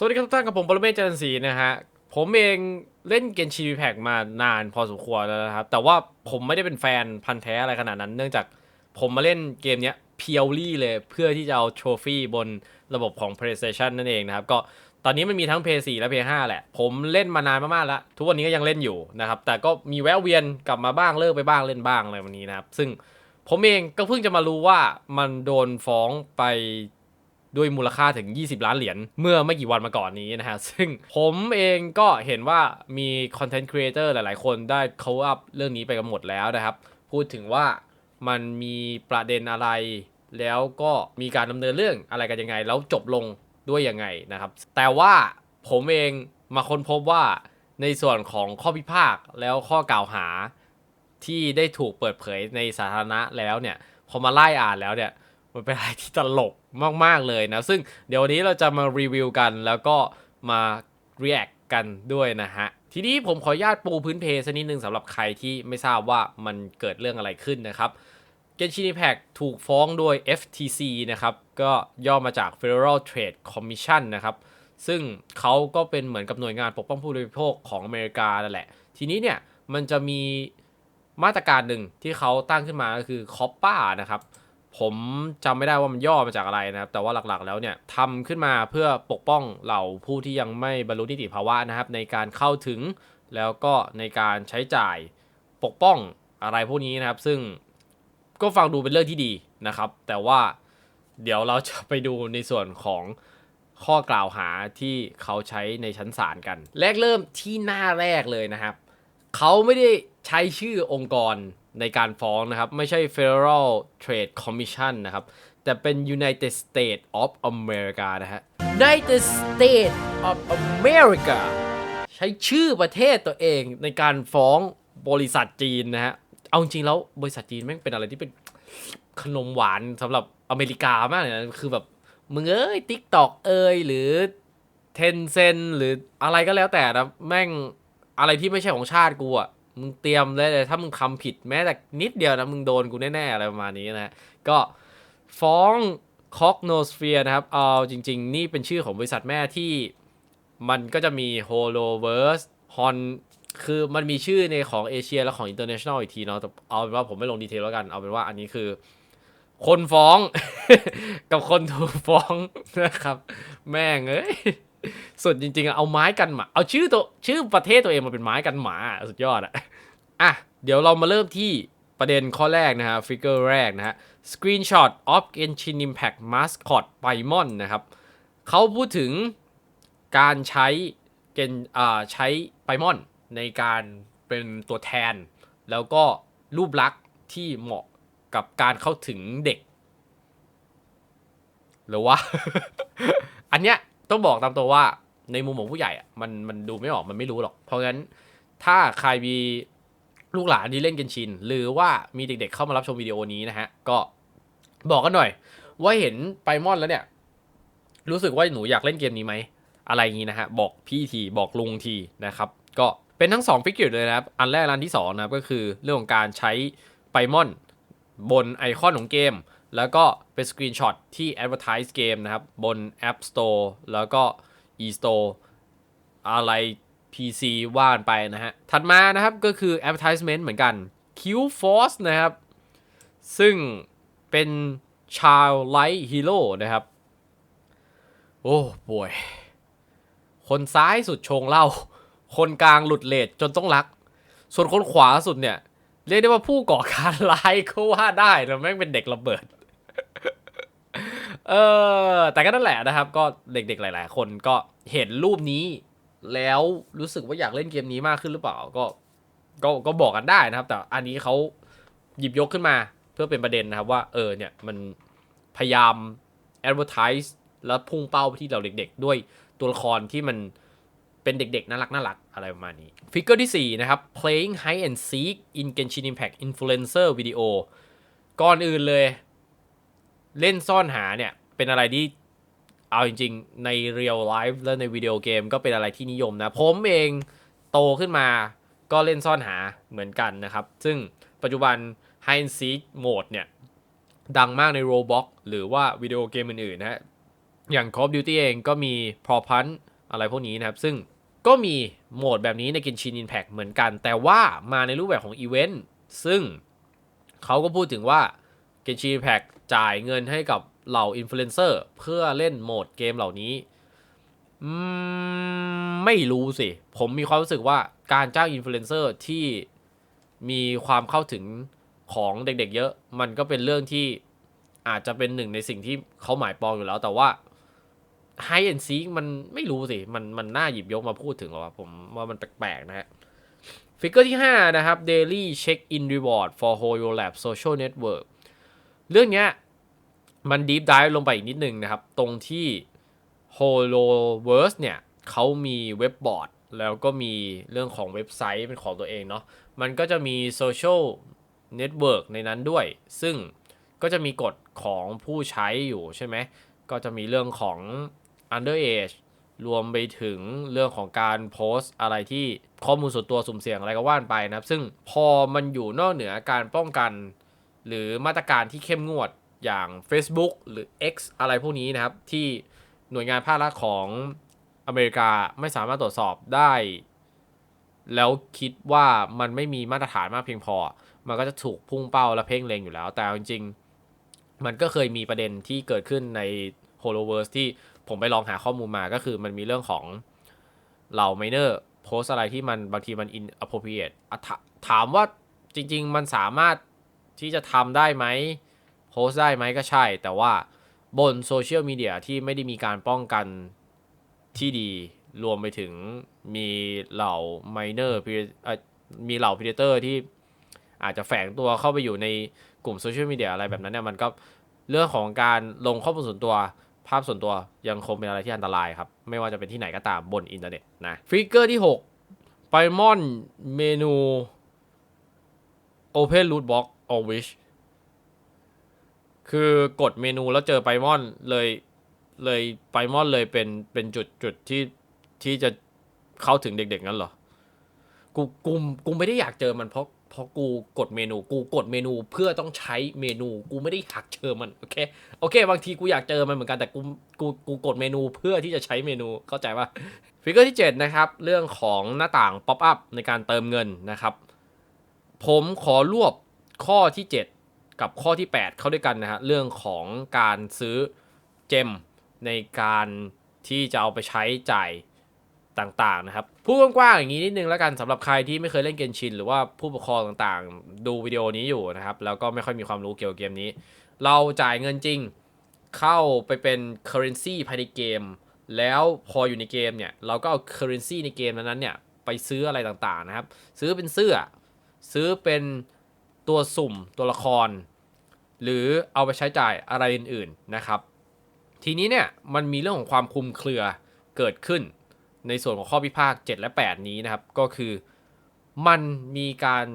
สวัสดีครับทุกท่านกับผมปรเมศจันทร์ศรีนะฮะ ผมเองเล่นเกนชินแพกมานานพอสมควรแล้วนะครับ แต่ว่าผมไม่ได้เป็นแฟนพันธ์แท้อะไรขนาดนั้น เนื่องจากผมมาเล่นเกมเนี้ยเพียวลี่เลยเพื่อที่จะเอาโทรฟี่บนระบบของ PlayStation นั่นเองนะครับ ก็ตอนนี้มันมีทั้ง PS4 และ PS5 แหละ ผมเล่นมานานมากๆแล้ว ทุกวันนี้ก็ยังเล่นอยู่นะครับ แต่ก็มีแวะเวียนกลับมาบ้างเลิกไปบ้างเล่นบ้างอะไรวันนี้นะครับ ซึ่งผมเองก็เพิ่งจะมารู้ว่ามันโดนฟ้องไป ด้วยมูลค่าถึง 20 ล้านเหรียญเมื่อไม่กี่วันมาก่อนนี้นะฮะ ซึ่งผมเองก็เห็นว่ามีคอนเทนต์ครีเอเตอร์หลายๆ คนได้ cover up เรื่องนี้ไปกันหมดแล้วนะครับ พูดถึงว่ามันมีประเด็นอะไร แล้วก็มีการดำเนินเรื่องอะไรกันยังไง แล้วจบลงด้วยยังไงนะครับ แต่ว่าผมเองมาค้นพบว่าในส่วนของข้อพิพากษ์แล้วข้อกล่าวหาที่ได้ถูกเปิดเผยในสาธารณะแล้วเนี่ยพอมาไล่อ่านแล้วเนี่ย มันเป็นอะไรที่ตลกมากๆเลยนะ ซึ่งเดี๋ยววันนี้เราจะมารีวิวกัน แล้วก็มา react กันด้วยนะฮะ ทีนี้ผมขออนุญาตปูพื้นเพสักนิดนึงสำหรับใครที่ไม่ทราบว่ามันเกิดเรื่องอะไรขึ้นนะครับ Genshin Impact ถูกฟ้องโดย FTC นะครับ ก็ย่อมาจาก Federal Trade Commission นะครับ ซึ่งเขาก็เป็นเหมือนกับหน่วยงานปกป้องผู้บริโภคของอเมริกานั่นแหละ ทีนี้เนี่ยมันจะมีมาตรการหนึ่งที่เขาตั้งขึ้นมาก็คือ COPPA นะครับ ผมจำไม่ได้ว่ามันย่อมาจากอะไรนะครับ แต่ว่าหลักๆแล้วเนี่ยทำขึ้นมาเพื่อปกป้องเหล่าผู้ที่ยังไม่บรรลุนิติภาวะนะครับ ในการเข้าถึงแล้วก็ในการใช้จ่ายปกป้องอะไรพวกนี้นะครับ ซึ่งก็ฟังดูเป็นเรื่องที่ดีนะครับ แต่ว่าเดี๋ยวเราจะไปดูในส่วนของข้อกล่าวหาที่เขาใช้ในชั้นศาลกัน แรกเริ่มที่หน้าแรกเลยนะครับ เขาไม่ได้ใช้ชื่อองค์กร ในการฟ้องนะครับ ไม่ใช่ Federal Trade Commission นะครับ แต่เป็น United States of America นะฮะ United States of America ใช้ชื่อประเทศตัวเองในการฟ้องบริษัทจีนนะฮะ เอาจริงๆแล้วบริษัทจีนแม่งเป็นอะไรที่เป็นขนมหวานสำหรับอเมริกามากเลยนะ คือแบบมึงเอ้ย TikTok เอ้ยหรือ Tencent หรืออะไรก็แล้วแต่นะแม่งอะไรที่ไม่ใช่ของชาติกูอะ มึงเตรียมได้เลยถ้ามึงทำผิดแม้แต่นิดเดียวนะมึงโดนกูแน่ๆอะไรประมาณนี้นะก็ฟ้อง Cognosphere นะครับ เอาจริง ๆ นี่เป็นชื่อของบริษัทแม่ที่มันก็จะมี Holoverse Hon คือมันมีชื่อในของเอเชียและของ International อีกทีเนาะแต่เอาเป็นว่าผมไม่ลงดีเทลแล้วกัน เอาเป็นว่าอันนี้คือ คนฟ้อง กับคนถูกฟ้องนะครับ แม่งเอ้ย สุดจริงๆเอาไม้กันหมา เอาชื่อตัวชื่อประเทศตัวเองมาเป็นไม้กันหมาสุดยอดอะอะเดี๋ยวเรามาเริ่มที่ประเด็นข้อแรกนะฮะฟิกเกอร์แรกนะฮะ Screenshot of Genshin Impact Mascot Paimon นะครับเขาพูดถึงการใช้เกนอ่าใช้ไ a มอนในการเป็นตัวแทน แล้วก็รูปลักษณ์ที่เหมาะกับการเข้าถึงเด็ก หรือว่า อันเนี้ย ต้องบอกตามตัวว่าในมุมของผู้ใหญ่อะมันมันดูไม่ออกมันไม่รู้หรอก เพราะงั้นถ้าใครมีลูกหลานที่เล่นเกนชิน หรือว่ามีเด็กๆเข้ามารับชมวิดีโอนี้นะฮะ ก็บอกกันหน่อย ว่าเห็นไปมอนแล้วเนี่ย รู้สึกว่าหนูอยากเล่นเกมนี้ไหมอะไรอย่างนี้นะฮะ บอกพี่ทีบอกลุงทีนะครับ ก็เป็นทั้ง2ฟิกเกอร์เลยนะครับ อันแรกอันที่2นะครับก็คือเรื่องของการใช้ไปมอนบนไอคอนของเกม แล้วก็เป็นสกรีนช็อตที่ advertise เกมนะครับ บน App Store แล้วก็ e-store อะไร PC ว่านไปนะฮะ ถัดมานะครับก็คือ advertisement เหมือนกัน Q Force นะครับ ซึ่งเป็น Child Light Hero นะครับ โอ้ป่วย คนซ้ายสุดชงเหล้า คนกลางหลุดเลทจนต้องรัก ส่วนคนขวาสุดเนี่ย เรียกได้ว่าผู้ก่อการร้ายก็ว่าได้นะแม่งเป็นเด็กระเบิด เออแต่ก็นั่นแหละนะครับ ก็เด็กๆหลาย ๆ คนก็เห็นรูปนี้ แล้วรู้สึกว่าอยากเล่นเกมนี้มากขึ้นหรือเปล่าก็ก็ก็บอกกันได้นะครับ แต่อันนี้เขาหยิบยกขึ้นมาเพื่อเป็นประเด็นนะครับว่าเออเนี่ยมันพยายาม advertise แล้วพุ่งเป้าไปที่เราเด็ก ๆ ด้วยตัวละครที่มันเป็นเด็ก ๆ น่ารักน่ารักอะไรประมาณนี้ฟิกเกอร์ที่ 4 นะครับ playing hide and seek in Genshin Impact influencer video ก่อนอื่นเลย เล่นซ่อนหาเนี่ยเป็นอะไรที่เอาจริง ๆ ใน real life และในวิดีโอเกมก็เป็นอะไรที่นิยมนะ ผมเองโตขึ้นมาก็เล่นซ่อนหาเหมือนกันนะครับ ซึ่งปัจจุบัน hide and seek mode เนี่ย ดังมากใน Roblox หรือว่าวิดีโอเกมอื่นๆนะฮะ อย่าง Call of Duty เองก็มี p r o p u n t อะไรพวกนี้นะครับ ซึ่งก็มีโหมดแบบนี้ใน Genshin Impact เหมือนกัน แต่ว่ามาในรูปแบบของอีเวนต์ซึ่งเขาก็พูดถึงว่า Genshin Impact จ่ายเงินให้กับเหล่าอินฟลูเอนเซอร์เพื่อเล่นโหมดเกมเหล่านี้ไม่รู้สิ ผมมีความรู้สึกว่าการจ้างอินฟลูเอนเซอร์ที่มีความเข้าถึงของเด็กๆเยอะ มันก็เป็นเรื่องที่อาจจะเป็นหนึ่งในสิ่งที่เขาหมายปองอยู่แล้ว แต่ว่า High and Seek มันไม่รู้สิ มันมันน่าหยิบยกมาพูดถึงหรอผมว่ามันแปลกๆนะฮะฟิกเกอร์ที่ 5 นะครับ Daily Check In Reward for Hoyo Lab Social Network เรื่องเนี้ยมันดีฟ i v e ลงไปอีกนิดนึงนะครับ ตรงที่ Holoverse เนี่ยเขามีเว็บบอร์ด แล้วก็มีเรื่องของเว็บไซต์เป็นของตัวเองเนาะมันก็จะมีโซเชียลเน็ตเวิร์กในนั้นด้วย ซึ่งก็จะมีกฎของผู้ใช้อยู่ใช่ไหม ก็จะมีเรื่องของ underage รวมไปถึงเรื่องของการโพสต์อะไรที่ข้อมูลส่วนตัวสุ่มเสี่ยงอะไรก็ว่านไปนะครับ ซึ่งพอมันอยู่นอกเหนือการป้องกัน หรือมาตรการที่เข้มงวดอย่าง Facebook หรือ X อะไรพวกนี้นะครับ ที่หน่วยงานภาครัฐของอเมริกาไม่สามารถตรวจสอบได้ แล้วคิดว่ามันไม่มีมาตรฐานมากเพียงพอ มันก็จะถูกพุ่งเป้าและเพ่งเล็งอยู่แล้ว แต่จริงๆ มันก็เคยมีประเด็นที่เกิดขึ้นใน Holoverse ที่ผมไปลองหาข้อมูลมาก็คือมันมีเรื่องของเหล่าไมเนอร์โพสอะไรที่มันบางทีมัน inappropriate อะถถามว่าจริง ๆ มันสามารถ ที่จะทำได้ไหมโพสได้ไหมก็ใช่ แต่ว่าบนโซเชียลมีเดียที่ไม่ได้มีการป้องกันที่ดี รวมไปถึงมีเหล่าไมเนอร์มีเหล่าพีเตอร์ที่อาจจะแฝงตัวเข้าไปอยู่ในกลุ่มโซเชียลมีเดียอะไรแบบนั้นเนี่ยมันก็เรื่องของการลงข้อมูลส่วนตัวภาพส่วนตัวยังคงเป็นอะไรที่อันตรายครับ ไม่ว่าจะเป็นที่ไหนก็ตามบนอินเทอร์เน็ตนะฟิกเกอร์ที่6ไปมอนเมนู Open Root Box or Wish คือกดเมนูแล้วเจอไปมอนเลยเลยไปมอนเลยเป็นเป็นจุดจุดที่ที่จะเข้าถึงเด็กๆงั้นเหรอ กูกูกูไม่ได้อยากเจอมันเพราะเพราะกูกดเมนู กูกดเมนูเพื่อต้องใช้เมนู กูไม่ได้อยากเจอมันโอเคโอเค บางทีกูอยากเจอมันเหมือนกันแต่กูกูกูกดเมนูเพื่อที่จะใช้เมนูเข้าใจว่าฟิกเกอร์ที่ 7 นะครับ เรื่องของหน้าต่างป๊อปอัพในการเติมเงินนะครับ ผมขอรวบ ข้อที่ 7 กับข้อที่ 8 เข้าด้วยกันนะฮะเรื่องของการซื้อเจมในการที่จะเอาไปใช้จ่ายต่างๆนะครับพูดกว้างๆอย่างนี้นิดนึงแล้วกันสำหรับใครที่ไม่เคยเล่นเกมชิน หรือว่าผู้ปกครองต่างๆ ดูวิดีโอนี้อยู่นะครับ แล้วก็ไม่ค่อยมีความรู้เกี่ยวกับเกมนี้ เราจ่ายเงินจริงเข้าไปเป็น currency ภายในเกม แล้วพออยู่ในเกมเนี่ย เราก็เอา currency ในเกมนั้นๆเนี่ย ไปซื้ออะไรต่างๆนะครับ ซื้อเป็นเสื้อ ซื้อเป็น ตัวสุ่มตัวละคร หรือเอาไปใช้จ่ายอะไรอื่นๆนะครับ ทีนี้เนี่ยมันมีเรื่องของความคลุมเครือเกิดขึ้น ในส่วนของข้อพิพากษ์7และ 8 นี้นะครับ ก็คือมันมีการ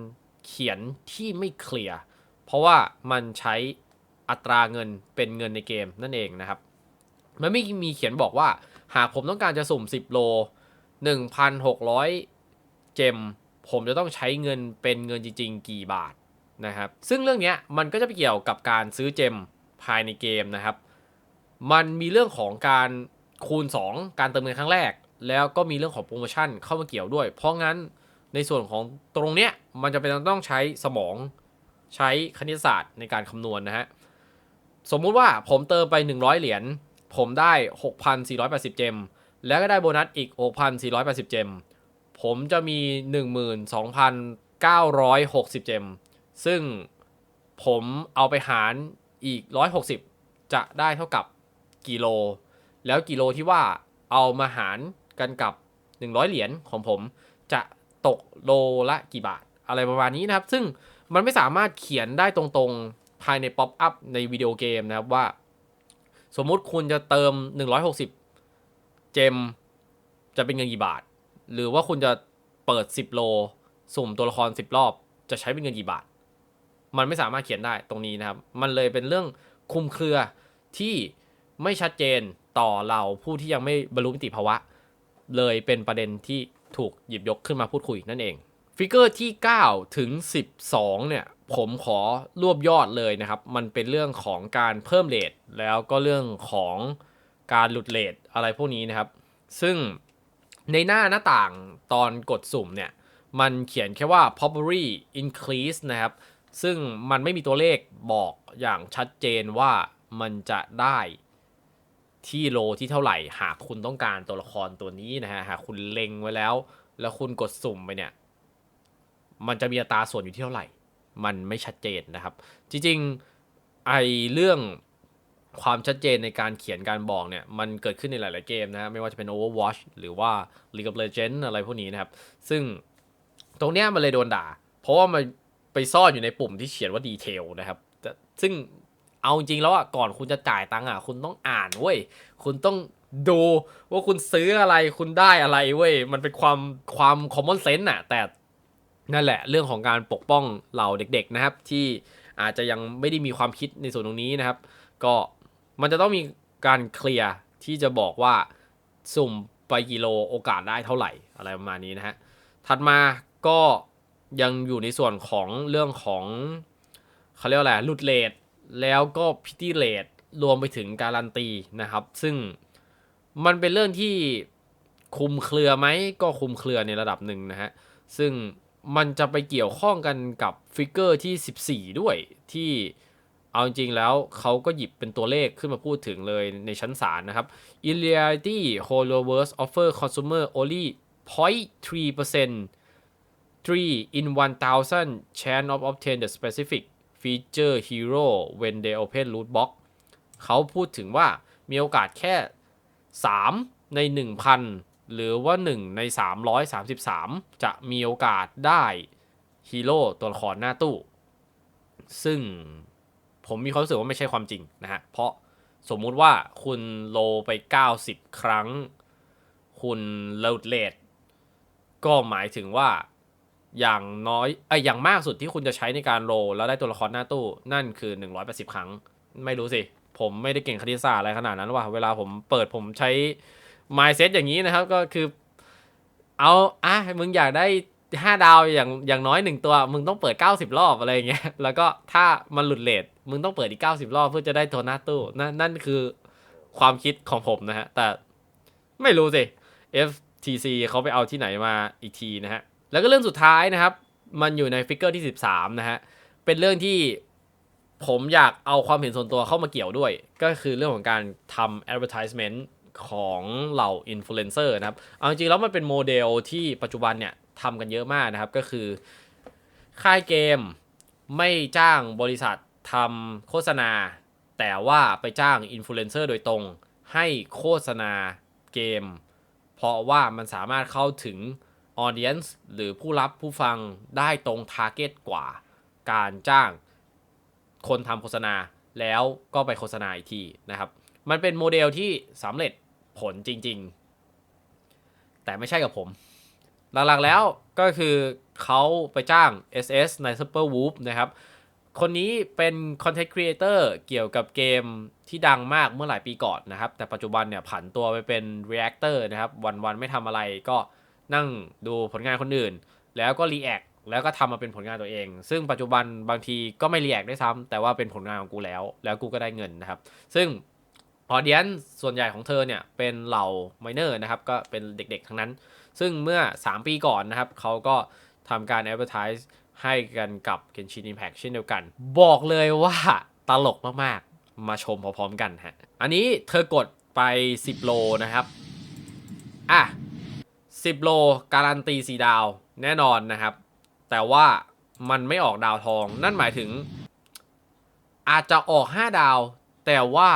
เขียนที่ไม่เคลียร์เพราะว่ามันใช้อัตราเงินเป็นเงินในเกมนั่นเองนะครับ มันไม่มีเขียนบอกว่า หากผมต้องการจะสุ่ม 10 โล 1,600 เจม ผมจะต้องใช้เงินเป็นเงินจริง ๆ กี่บาท นะครับ ซึ่งเรื่องนี้มันก็จะไปเกี่ยวกับการซื้อเจมภายในเกมนะครับ มันมีเรื่องของการคูณ 2 การเติมเงินครั้งแรก แล้วก็มีเรื่องของโปรโมชั่นเข้ามาเกี่ยวด้วย เพราะงั้นในส่วนของตรงเนี้ยมันจะเป็นต้องใช้สมองใช้คณิตศาสตร์ในการคำนวณนะฮะ สมมุติว่าผมเติมไป 100 เหรียญผมได้ 6,480 เจม แล้วก็ได้โบนัสอีก 6,480 เจม ผมจะมี 12,960 เจม ซึ่งผมเอาไปหารอีก 160 จะได้เท่ากับกิโล แล้วกิโลที่ว่าเอามาหารกันกับ 100 เหรียญของผมจะตกโลละกี่บาท อะไรประมาณนี้นะครับ ซึ่งมันไม่สามารถเขียนได้ตรงๆภายในป๊อปอัพในวิดีโอเกมนะครับว่า สมมุติคุณจะเติม 160 เจมจะเป็นเงินกี่บาท หรือว่าคุณจะเปิด 10 โล สุ่มตัวละคร 10 รอบ จะใช้เป็นเงินกี่บาท มันไม่สามารถเขียนได้ตรงนี้นะครับ มันเลยเป็นเรื่องคุมเครือที่ไม่ชัดเจนต่อเราผู้ที่ยังไม่บรรลุนิติภาวะ เลยเป็นประเด็นที่ถูกหยิบยกขึ้นมาพูดคุยนั่นเองฟิกเกอร์ที่ 9 ถึง 12 เนี่ย ผมขอรวบยอดเลยนะครับ มันเป็นเรื่องของการเพิ่มเลทแล้วก็เรื่องของการหลุดเลทอะไรพวกนี้นะครับ ซึ่งในหน้าหน้าต่างตอนกดสุ่มเนี่ย มันเขียนแค่ว่า probably increase นะครับ ซึ่งมันไม่มีตัวเลขบอกอย่างชัดเจนว่ามันจะได้ที่โลที่เท่าไหร่หากคุณต้องการตัวละครตัวนี้นะฮะหากคุณเล็งไว้แล้ว แล้วคุณกดสุ่มไปเนี่ย มันจะมีอัตราส่วนอยู่ที่เท่าไหร่ มันไม่ชัดเจนนะครับ จริงๆไอเรื่องความชัดเจนในการเขียนการบอกเนี่ย มันเกิดขึ้นในหลาย ๆ เกมนะฮะไม่ว่าจะเป็น Overwatch หรือว่า League of Legends อะไรพวกนี้นะครับ ซึ่งตรงเนี้ยมันเลยโดนด่า เพราะว่ามัน ไปซ่อนอยู่ในปุ่มที่เขียนว่าดีเทลนะครับซึ่งเอาจริงๆแล้วอะก่อนคุณจะจ่ายตังค์อะคุณต้องอ่านเว้ยคุณต้องดูว่าคุณซื้ออะไรคุณได้อะไรเว้ยมันเป็นความความ common sense น่ะแต่นั่นแหละเรื่องของการปกป้องเหล่าเด็ก ๆนะครับ ที่อาจจะยังไม่ได้มีความคิดในส่วนตรงนี้นะครับ ก็มันจะต้องมีการเคลียร์ที่จะบอกว่าสุ่มไปกิโลโอกาสได้เท่าไหร่อะไรประมาณนี้นะฮะถัดมาก็ ยังอยู่ในส่วนของเรื่องของเขาเรียกว่าอะไรหลุดเลทแล้วก็พิตี้เลทรวมไปถึงการันตีนะครับ ซึ่งมันเป็นเรื่องที่คุมเครือไหมก็คุมเครือในระดับหนึ่งนะฮะ ซึ่งมันจะไปเกี่ยวข้องกันกับฟิกเกอร์ที่ 14 ด้วยที่เอาจริงๆแล้วเขาก็หยิบเป็นตัวเลขขึ้นมาพูดถึงเลยในชั้นศาลนะครับ In reality h o l o v e r s offer consumer only 0.3% 3 in 1000 chance of obtain the specific feature hero when they open loot box เขาพูดถึงว่ามีโอกาสแค่ 3 ใน 1,000 หรือว่า 1 ใน 333 จะมีโอกาสได้ฮีโร่ตัวละครหน้าตู้ ซึ่งผมมีความรู้สึกว่าไม่ใช่ความจริงนะฮะ เพราะสมมุติว่าคุณโลไป 90 ครั้ง คุณเลดเลดก็หมายถึงว่า อย่างน้อยไอ้อย่างมากสุดที่คุณจะใช้ในการโลแล้วได้ตัวละครหน้าตู้ นั่นคือ 180 ครั้ง ไม่รู้สิ ผมไม่ได้เก่งคณิตศาสตร์อะไรขนาดนั้นว่าเวลาผมเปิดผมใช้ mindset อย่างนี้นะครับ ก็คือ เอาอะมึงอยากได้5ดาวอย่างอย่างน้อย1ตัว มึงต้องเปิด 90 รอบอะไรเงี้ยแล้วก็ถ้ามันหลุดเลทมึงต้องเปิดอีก 90 รอบเพื่อจะได้ตัวหน้าตู้นั่นนั่นคือความคิดของผมนะฮะแต่ไม่รู้สิ FTC เขาไปเอาที่ไหนมาอีกทีนะฮะ แล้วก็เรื่องสุดท้ายนะครับ มันอยู่ในฟิกเกอร์ที่ 13 นะฮะ เป็นเรื่องที่ผมอยากเอาความเห็นส่วนตัวเข้ามาเกี่ยวด้วย ก็คือเรื่องของการทำ advertisement ของเหล่าอินฟลูเอนเซอร์นะครับ เอาจริงๆแล้วมันเป็นโมเดลที่ปัจจุบันเนี่ยทำกันเยอะมากนะครับ ก็คือค่ายเกมไม่จ้างบริษัททำโฆษณา แต่ว่าไปจ้างอินฟลูเอนเซอร์โดยตรงให้โฆษณาเกม เพราะว่ามันสามารถเข้าถึง audience หรือผู้รับผู้ฟังได้ตรง target กว่า การจ้างคนทำโฆษณาแล้วก็ไปโฆษณาอีกทีนะครับ มันเป็นโมเดลที่สำเร็จผลจริง ๆ แต่ไม่ใช่กับผม หลักๆแล้วก็คือเขาไปจ้าง SS ใน Super Whoop นะครับ คนนี้เป็น Content Creator เกี่ยวกับเกมที่ดังมากเมื่อหลายปีก่อนนะครับ แต่ปัจจุบันเนี่ยผันตัวไปเป็น Reactor นะครับ วันๆไม่ทำอะไรก็ นั่งดูผลงานคนอื่น แล้วก็ React แล้วก็ทำมาเป็นผลงานตัวเอง ซึ่งปัจจุบันบางทีก็ไม่ React ด้วยซ้ำแต่ว่าเป็นผลงานของกูแล้ว แล้วกูก็ได้เงินนะครับ ซึ่งออเดียนส่วนใหญ่ของเธอเนี่ยเป็นเหล่าไมเนอร์นะครับ ก็เป็นเด็กๆ ทั้งนั้น ซึ่งเมื่อ 3 ปีก่อนนะครับ เขาก็ทำการ advertise ให้กันกับ Genshin Impact เช่นเดียวกัน บอกเลยว่าตลกมากๆ มาชมพร้อมๆกันฮะ อันนี้เธอกดไป 10 โลนะครับ อะ 10 โลการันตี 4 ดาวแน่นอนนะครับ แต่ว่ามันไม่ออกดาวทอง นั่นหมายถึง อาจจะออก 5 ดาว แต่ว่า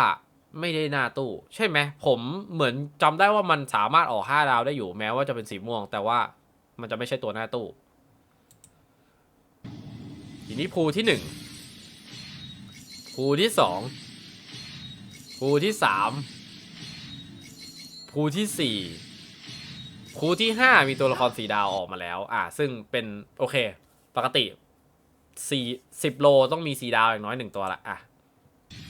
ไม่ได้หน้าตู้ ใช่ไหมผมเหมือนจำได้ว่ามันสามารถออก 5 ดาวได้อยู่แม้ว่าจะเป็นสีม่วง แต่ว่ามันจะไม่ใช่ตัวหน้าตู้ทีนี้ภูที่1ภูที่2ภูที่3ภูที่4 คูที่ 5 มีตัวละครสีดาวออกมาแล้ว อ่า ซึ่งเป็นโอเค ปกติสี่สิบโลต้องมีสีดาวอย่างน้อยหนึ่งตัวละอะ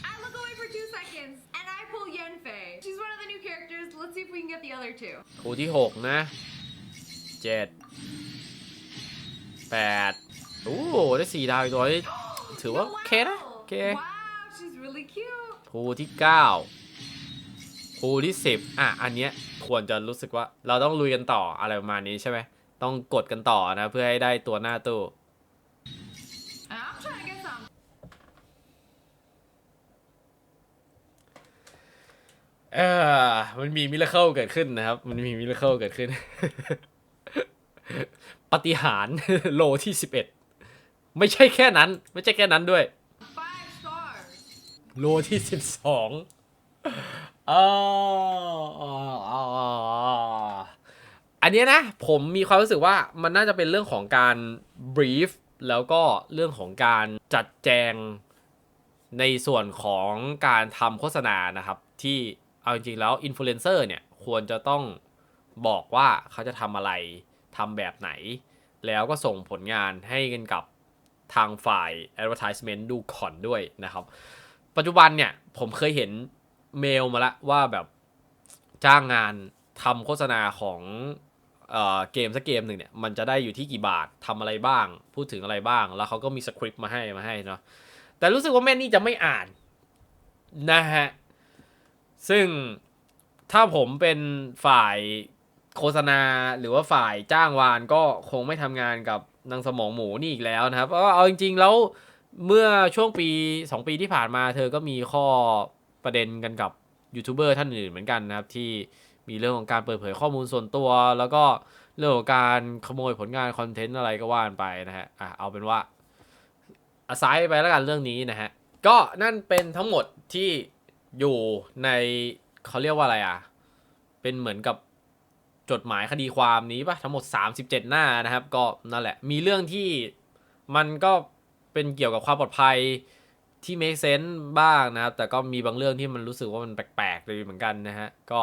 I look away for two seconds and I pull Yen Fei. She's one of the new characters. Let's see if we can get the other two. คูที่ 6 นะเจ็ดแปดโอ้โหได้สีดาวอีกตัวนี่ถือว่าโอเคนะโอเค Wow, she's really cute. คูที่ 9 คูที่สิบอะอันเนี้ยควรจะรู้สึกว่าเราต้องลุยกันต่ออะไรประมาณนี้ใช่ไหมต้องกดกันต่อนะ เพื่อให้ได้ตัวหน้าตู้ เออมันมีมิราเคิลเกิดขึ้นนะครับ มันมีมิราเคิลเกิดขึ้น ปฏิหารโลที่สิบเอ็ดไม่ใช่แค่นั้น ไม่ใช่แค่นั้นด้วย โลที่สิบสอง อันเนี้ยนะผมมีความรู้สึกว่ามันน่าจะเป็นเรื่องของการ brief แล้วก็เรื่องของการจัดแจงในส่วนของการทำโฆษณานะครับ ที่เอาจริงๆแล้วอินฟลูเอนเซอร์เนี่ยควรจะต้องบอกว่าเขาจะทำอะไรทำแบบไหน แล้วก็ส่งผลงานให้กันกับทางฝ่าย advertisement ดูก่อนด้วยนะครับ ปัจจุบันเนี่ยผมเคยเห็น เมลมาล้วว่าแบบจ้างงานทำโฆษณาของเอ่อเกมสักเกมหนึ่งเนี่ยมันจะได้อยู่ที่กี่บาททำอะไรบ้าง พูดถึงอะไรบ้าง แล้วเขาก็มีสคริปต์มาให้มาให้เนาะแต่รู้สึกว่าแม่นี่จะไม่อ่านนะฮะซึ่งถ้าผมเป็นฝ่ายโฆษณาหรือว่าฝ่ายจ้างวานก็คงไม่ทำงานกับนางสมองหมูนี่อีกแล้วนะครับเพราะว่าเอาจริงๆแล้วเมื่อช่วงปี 2 ปีที่ผ่านมาเธอก็มีข้อ ประเด็นกันกับยูทูบเบอร์ท่านอื่นเหมือนกันนะครับ ที่มีเรื่องของการเปิดเผยข้อมูลส่วนตัว แล้วก็เรื่องของการขโมยผลงานคอนเทนต์อะไรก็ว่านไปนะฮะอะเอาเป็นว่าอาศัยไปแล้วกันเรื่องนี้นะฮะก็นั่นเป็นทั้งหมดที่อยู่ในเขาเรียกว่าอะไรอะ เป็นเหมือนกับจดหมายคดีความนี้ปะทั้งหมด 37 หน้านะครับ ก็นั่นแหละ มีเรื่องที่มันก็เป็นเกี่ยวกับความปลอดภัย ที่ make sense บ้างนะครับ แต่ก็มีบางเรื่องที่มันรู้สึกว่ามันแปลกๆเลยเหมือนกันนะฮะ ก็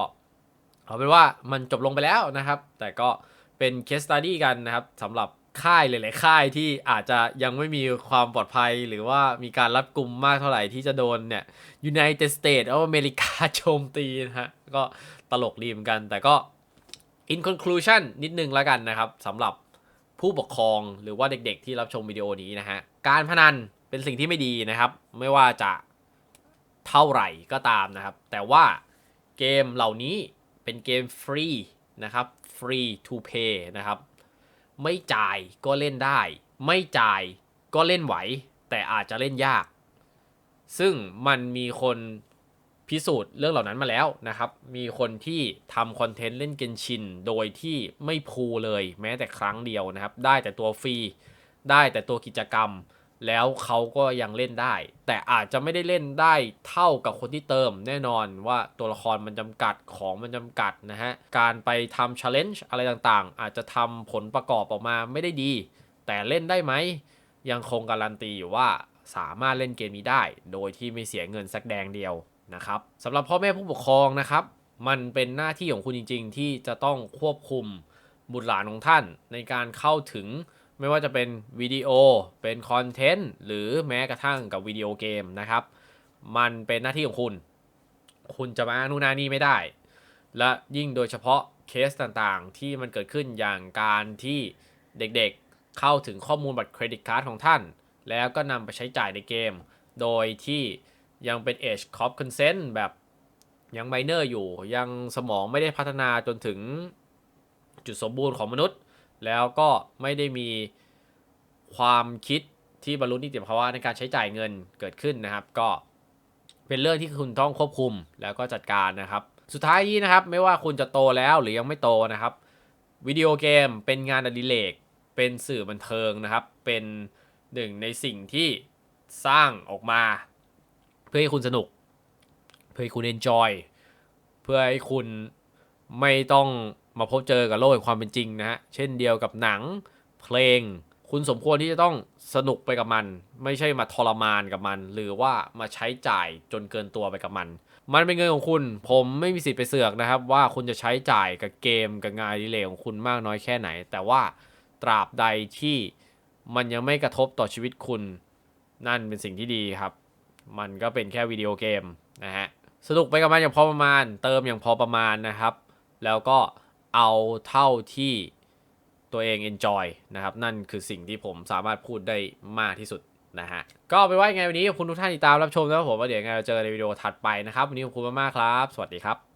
เอาเป็นว่ามันจบลงไปแล้วนะครับ แต่ก็เป็น case study กันนะครับสำหรับค่ายหลาย ๆ ค่ายที่อาจจะยังไม่มีความปลอดภัยหรือว่ามีการรัดกุมมากเท่าไหร่ที่จะโดนเนี่ย United States of America โจมตีนะฮะ ก็ตลกดีเหมือนกัน แต่ก็ in conclusion นิดนึงแล้วกันนะครับสำหรับผู้ปกครองหรือว่าเด็ก ๆ ที่รับชมวิดีโอนี้นะฮะ การพนัน เป็นสิ่งที่ไม่ดีนะครับ ไม่ว่าจะเท่าไหร่ก็ตามนะครับ แต่ว่าเกมเหล่านี้เป็นเกมฟรีนะครับ free to play นะครับ ไม่จ่ายก็เล่นได้ ไม่จ่ายก็เล่นไหว แต่อาจจะเล่นยาก ซึ่งมันมีคนพิสูจน์เรื่องเหล่านั้นมาแล้วนะครับ มีคนที่ทำคอนเทนต์เล่นเกนชิน โดยที่ไม่พูเลยแม้แต่ครั้งเดียวนะครับ ได้แต่ตัวฟรี ได้แต่ตัวกิจกรรม แล้วเขาก็ยังเล่นได้ แต่อาจจะไม่ได้เล่นได้เท่ากับคนที่เติมแน่นอนว่าตัวละครมันจำกัดของมันจำกัดนะฮะ การไปทำ challenge อะไรต่างๆ อาจจะทำผลประกอบออกมาไม่ได้ดี แต่เล่นได้ไหม ยังคงการันตีอยู่ว่าสามารถเล่นเกมนี้ได้ โดยที่ไม่เสียเงินสักแดงเดียวนะครับสำหรับพ่อแม่ผู้ปกครองนะครับ มันเป็นหน้าที่ของคุณจริง ๆ ที่จะต้องควบคุมบุตรหลานของท่านในการเข้าถึง ไม่ว่าจะเป็นวิดีโอ เป็นคอนเทนต์ หรือแม้กระทั่งกับวิดีโอเกมนะครับ มันเป็นหน้าที่ของคุณ คุณจะมานู่นนานี่ไม่ได้ และยิ่งโดยเฉพาะเคสต่างๆ ที่มันเกิดขึ้นอย่างการที่เด็กๆเข้าถึงข้อมูลบัตรเครดิตการ์ดของท่าน แล้วก็นำไปใช้จ่ายในเกม โดยที่ยังเป็น age cop consent แบบยังไมเนอร์อยู่ ยังสมองไม่ได้พัฒนาจนถึงจุดสมบูรณ์ของมนุษย์ แล้วก็ไม่ได้มีความคิดที่บรรลุนิติภาวะในการใช้จ่ายเงินเกิดขึ้นนะครับ ก็เป็นเรื่องที่คุณต้องควบคุมแล้วก็จัดการนะครับ สุดท้ายนี้นะครับ ไม่ว่าคุณจะโตแล้วหรือยังไม่โตนะครับวิดีโอเกมเป็นงานอดิเรกเป็นสื่อบันเทิงนะครับ เป็นหนึ่งในสิ่งที่สร้างออกมา เพื่อให้คุณสนุก เพื่อให้คุณ enjoy เพื่อให้คุณไม่ต้อง มาพบเจอกับโลกแห่งความเป็นจริงนะฮะ เช่นเดียวกับหนังเพลง คุณสมควรที่จะต้องสนุกไปกับมัน ไม่ใช่มาทรมานกับมัน หรือว่ามาใช้จ่ายจนเกินตัวไปกับมัน มันเป็นเงินของคุณ ผมไม่มีสิทธิ์ไปเสือกนะครับ ว่าคุณจะใช้จ่ายกับเกมกับงานอดิเลกของคุณมากน้อยแค่ไหน แต่ว่าตราบใดที่มันยังไม่กระทบต่อชีวิตคุณ นั่นเป็นสิ่งที่ดีครับ มันก็เป็นแค่วิดีโอเกมนะฮะสนุกไปกับมันอย่างพอประมาณ เติมอย่างพอประมาณนะครับ แล้วก็ เอาเท่าที่ตัวเอง enjoy นะครับ นั่นคือสิ่งที่ผมสามารถพูดได้มากที่สุดนะฮะ ก็ไปไว่าไงวันนี้ขอบคุณทุกท่านที่ตามรับชมนะครับผมว่าเดี๋ยวไงเราเจอในวิดีโอถัดไปนะครับ วันนี้ขอบคุณมากๆครับ สวัสดีครับ